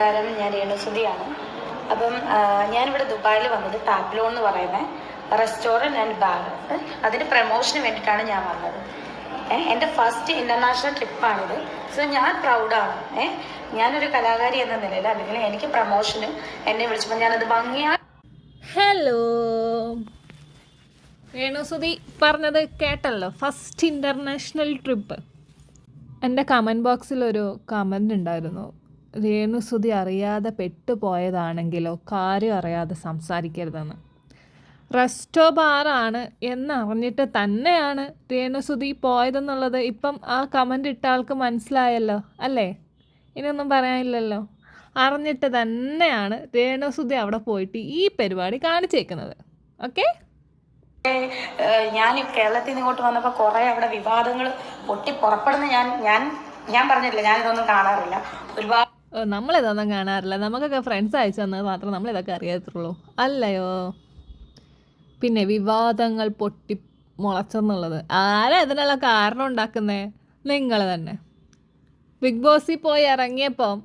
നമസ്കാരം ഞാൻ രേണുസുതിയാണ്. അപ്പം ഞാനിവിടെ ദുബായിൽ വന്നത് ടാബ്ലോ എന്ന് പറയുന്ന റെസ്റ്റോറന്റ് ആൻഡ് ബാർ അതിന് പ്രമോഷന് വേണ്ടിയിട്ടാണ് ഞാൻ വന്നത്. എന്റെ ഫസ്റ്റ് ഇന്റർനാഷണൽ ട്രിപ്പാണിത് സോ ഞാൻ പ്രൗഡാണ് ഏ ഞാനൊരു കലാകാരി എന്ന നിലയിൽ അല്ലെങ്കിൽ എനിക്ക് പ്രമോഷന് എന്നെ വിളിച്ചപ്പോൾ ഞാനത് ഭംഗിയാ ഹലോ രേണുസുതി പറഞ്ഞത് കേട്ടല്ലോ. ഫസ്റ്റ് ഇന്റർനാഷണൽ ട്രിപ്പ് എന്റെ കമന്റ് ബോക്സിൽ ഒരു കമന്റ് ഉണ്ടായിരുന്നു. രേണുസുതി അറിയാതെ പെട്ടുപോയതാണെങ്കിലോ കാര്യം അറിയാതെ സംസാരിക്കരുതെന്ന്. റെസ്റ്റോ ബാറാണ് എന്നറിഞ്ഞിട്ട് തന്നെയാണ് രേണുസുതി പോയതെന്നുള്ളത് ഇപ്പം ആ കമന്റ് ഇട്ട ആൾക്ക് മനസ്സിലായല്ലോ അല്ലേ? ഇനിയൊന്നും പറയാനില്ലല്ലോ. അറിഞ്ഞിട്ട് തന്നെയാണ് രേണുസുതി അവിടെ പോയിട്ട് ഈ പരിപാടി കാണിച്ചേക്കുന്നത്. ഓക്കെ? ഞാൻ കേരളത്തിൽ നിന്ന് ഇങ്ങോട്ട് വന്നപ്പോൾ കുറേ അവിടെ വിവാദങ്ങൾ പൊട്ടി പുറപ്പെടുന്ന ഞാൻ ഞാൻ ഞാൻ പറഞ്ഞിട്ടില്ല ഞാനിതൊന്നും കാണാറില്ല. ഒരുപാട് നമ്മളിതൊന്നും കാണാറില്ല. നമുക്കൊക്കെ ഫ്രണ്ട്സ് അയച്ചു തന്നത് മാത്രം നമ്മളിതൊക്കെ അറിയാത്തുള്ളൂ അല്ലയോ? പിന്നെ വിവാദങ്ങൾ പൊട്ടി മുളച്ചെന്നുള്ളത്. ആരാ ഇതിനുള്ള കാരണം ഉണ്ടാക്കുന്നേ? നിങ്ങൾ തന്നെ. ബിഗ് ബോസിൽ പോയി ഇറങ്ങിയപ്പം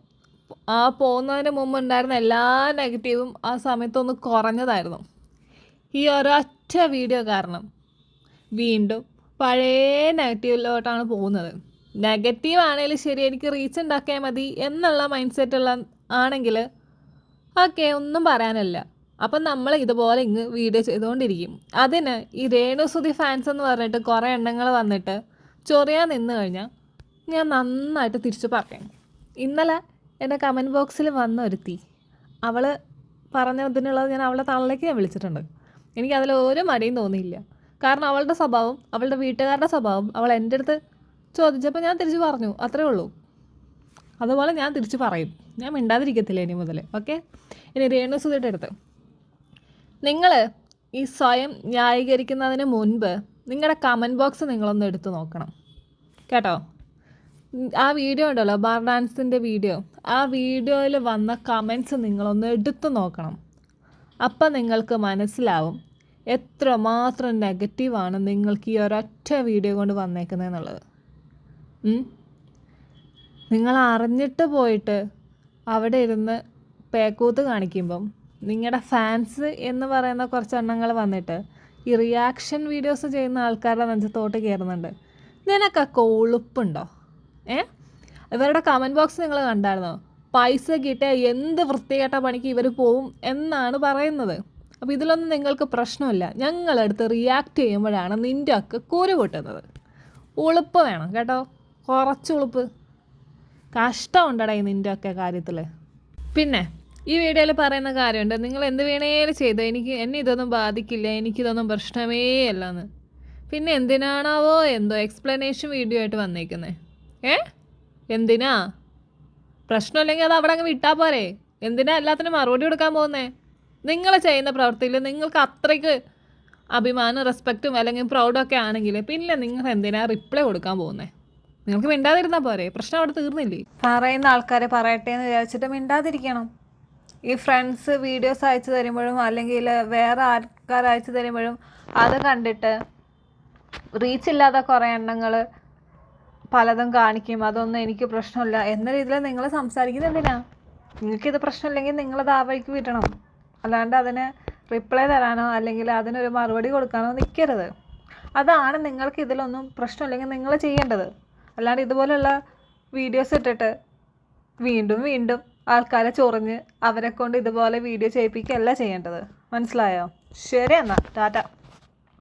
ആ പോകുന്നതിന് മുമ്പ് ഉണ്ടായിരുന്ന എല്ലാ നെഗറ്റീവും ആ സമയത്തൊന്ന് കുറഞ്ഞതായിരുന്നു. ഈ ഒരൊറ്റ വീഡിയോ കാരണം വീണ്ടും പഴയ നെഗറ്റീവിലോട്ടാണ് പോകുന്നത്. നെഗറ്റീവ് ആണെങ്കിലും ശരി എനിക്ക് റീച്ച് ഉണ്ടാക്കിയാൽ മതി എന്നുള്ള മൈൻഡ് സെറ്റുള്ള ആണെങ്കിൽ ഓക്കെ ഒന്നും പറയാനല്ല. അപ്പം നമ്മൾ ഇതുപോലെ ഇങ്ങ് വീഡിയോ ചെയ്തുകൊണ്ടിരിക്കും അതിന് ഈ രേണുസുതി ഫാൻസ് എന്ന് പറഞ്ഞിട്ട് കുറേ എണ്ണങ്ങൾ വന്നിട്ട് ചൊറിയാൻ നിന്ന് കഴിഞ്ഞാൽ ഞാൻ നന്നായിട്ട് തിരിച്ചു പറയാം. ഇന്നലെ എന്റെ കമന്റ് ബോക്സിൽ വന്ന ഒരുത്തി അവൾ പറഞ്ഞതിനുള്ളത് ഞാൻ അവളെ തള്ളിലേക്ക് ഞാൻ വിളിച്ചിട്ടുണ്ട്. എനിക്കതിൽ ഒരു മടിയും തോന്നിയില്ല. കാരണം അവളുടെ സ്വഭാവം അവളുടെ വീട്ടുകാരുടെ സ്വഭാവം അവൾ എന്റെ അടുത്ത് ചോദിച്ചപ്പോൾ ഞാൻ തിരിച്ച് പറഞ്ഞു. അത്രേ ഉള്ളൂ. അതുപോലെ ഞാൻ തിരിച്ച് പറയും. ഞാൻ മിണ്ടാതിരിക്കത്തില്ല ഇനി മുതൽ ഓക്കെ ഇനി രേണുസുതിയുടെ അടുത്ത്. നിങ്ങൾ ഈ സ്വയം ന്യായീകരിക്കുന്നതിന് മുൻപ് നിങ്ങളുടെ കമന്റ് ബോക്സ് നിങ്ങളൊന്ന് എടുത്ത് നോക്കണം. കേട്ടോ? ആ വീഡിയോ ഉണ്ടല്ലോ ബാർ ഡാൻസിന്റെ വീഡിയോ. ആ വീഡിയോയിൽ വന്ന കമന്റ്സ് നിങ്ങളൊന്ന് എടുത്തു നോക്കണം. അപ്പം നിങ്ങൾക്ക് മനസ്സിലാവും എത്രമാത്രം നെഗറ്റീവാണ് നിങ്ങൾക്ക് ഈ ഒരൊറ്റ വീഡിയോ കൊണ്ട് വന്നേക്കുന്നതെന്നുള്ളത്. നിങ്ങൾ അറിഞ്ഞിട്ട് പോയിട്ട് അവിടെ ഇരുന്ന് പേക്കൂത്ത് കാണിക്കുമ്പം നിങ്ങളുടെ ഫാൻസ് എന്ന് പറയുന്ന കുറച്ച് എണ്ണങ്ങൾ വന്നിട്ട് ഈ റിയാക്ഷൻ വീഡിയോസ് ചെയ്യുന്ന ആൾക്കാരുടെ നെഞ്ചത്തോട്ട് കയറുന്നുണ്ട് നിനക്കൊക്കെ ഉളുപ്പുണ്ടോ ഏ? ഇവരുടെ കമന്റ് ബോക്സ് നിങ്ങൾ കണ്ടായിരുന്നോ? പൈസ കിട്ടിയ എന്ത് വൃത്തികെട്ട പണിക്ക് ഇവർ പോവും എന്നാണ് പറയുന്നത്. അപ്പോൾ ഇതിലൊന്നും നിങ്ങൾക്ക് പ്രശ്നമില്ല. ഞങ്ങളെടുത്ത് റിയാക്ട് ചെയ്യുമ്പോഴാണ് നിന്റെ ഒക്കെ കുരു പൊട്ടുന്നത്. ഉളുപ്പ് വേണം കേട്ടോ. കുറച്ച് ഉളുപ്പ്. കഷ്ടമുണ്ടടാ ഈ നിന്റെ ഒക്കെ കാര്യത്തിൽ പിന്നെ ഈ വീഡിയോയിൽ പറയുന്ന കാര്യമുണ്ട്. നിങ്ങൾ എന്ത് വേണേലും ചെയ്തോ. എനിക്ക് എന്നെ ഇതൊന്നും ബാധിക്കില്ല. എനിക്കിതൊന്നും പ്രശ്നമേ അല്ലെന്ന്. പിന്നെ എന്തിനാണാവോ എന്തോ എക്സ്പ്ലനേഷൻ വീഡിയോ ആയിട്ട് വന്നേക്കുന്നത് ഏ? എന്തിനാ? പ്രശ്നമില്ലെങ്കിൽ അത് അവിടെ അങ്ങ് വിട്ടാൽ പോരെ. എന്തിനാ എല്ലാത്തിനും മറുപടി കൊടുക്കാൻ പോകുന്നേ? നിങ്ങൾ ചെയ്യുന്ന പ്രവൃത്തിയിൽ നിങ്ങൾക്ക് അത്രയ്ക്ക് അഭിമാനം റെസ്പെക്റ്റും അല്ലെങ്കിൽ പ്രൗഡൊക്കെ ആണെങ്കിൽ പിന്നെ നിങ്ങൾ എന്തിനാ റിപ്ലൈ കൊടുക്കാൻ പോകുന്നേ? നിങ്ങൾക്ക് മിണ്ടാതിരുന്നാൽ പോരെ. പ്രശ്നം അവിടെ തീർന്നില്ലേ? പറയുന്ന ആൾക്കാരെ പറയട്ടെ എന്ന് വിചാരിച്ചിട്ട് മിണ്ടാതിരിക്കണം. ഈ ഫ്രണ്ട്സ് വീഡിയോസ് അയച്ചു തരുമ്പോഴും അല്ലെങ്കിൽ വേറെ ആൾക്കാർ അയച്ചു തരുമ്പോഴും അത് കണ്ടിട്ട് റീച്ച് ഇല്ലാത്ത കുറേ എണ്ണങ്ങൾ പലതും കാണിക്കും. അതൊന്നും എനിക്ക് പ്രശ്നമില്ല. എന്ന രീതിയിൽ നിങ്ങൾ സംസാരിക്കുന്നത് എന്തിനാ? നിങ്ങൾക്കിത് പ്രശ്നമില്ലെങ്കിൽ നിങ്ങളത് ആ വഴിക്ക് വിടണം. അല്ലാണ്ട് അതിന് റിപ്ലൈ തരാനോ അല്ലെങ്കിൽ അതിനൊരു മറുപടി കൊടുക്കാനോ നിൽക്കരുത് അതാണ് നിങ്ങൾക്ക് ഇതിലൊന്നും പ്രശ്നമില്ലെങ്കിൽ നിങ്ങൾ ചെയ്യേണ്ടത്. അല്ലാണ്ട് ഇതുപോലെയുള്ള വീഡിയോസ് ഇട്ടിട്ട് വീണ്ടും വീണ്ടും ആൾക്കാരെ ചൊറിഞ്ഞ് അവരെ കൊണ്ട് ഇതുപോലെ വീഡിയോ ചെയ്യിപ്പിക്കുകയല്ല ചെയ്യേണ്ടത്. മനസ്സിലായോ? ശരി എന്നാൽ ടാറ്റ.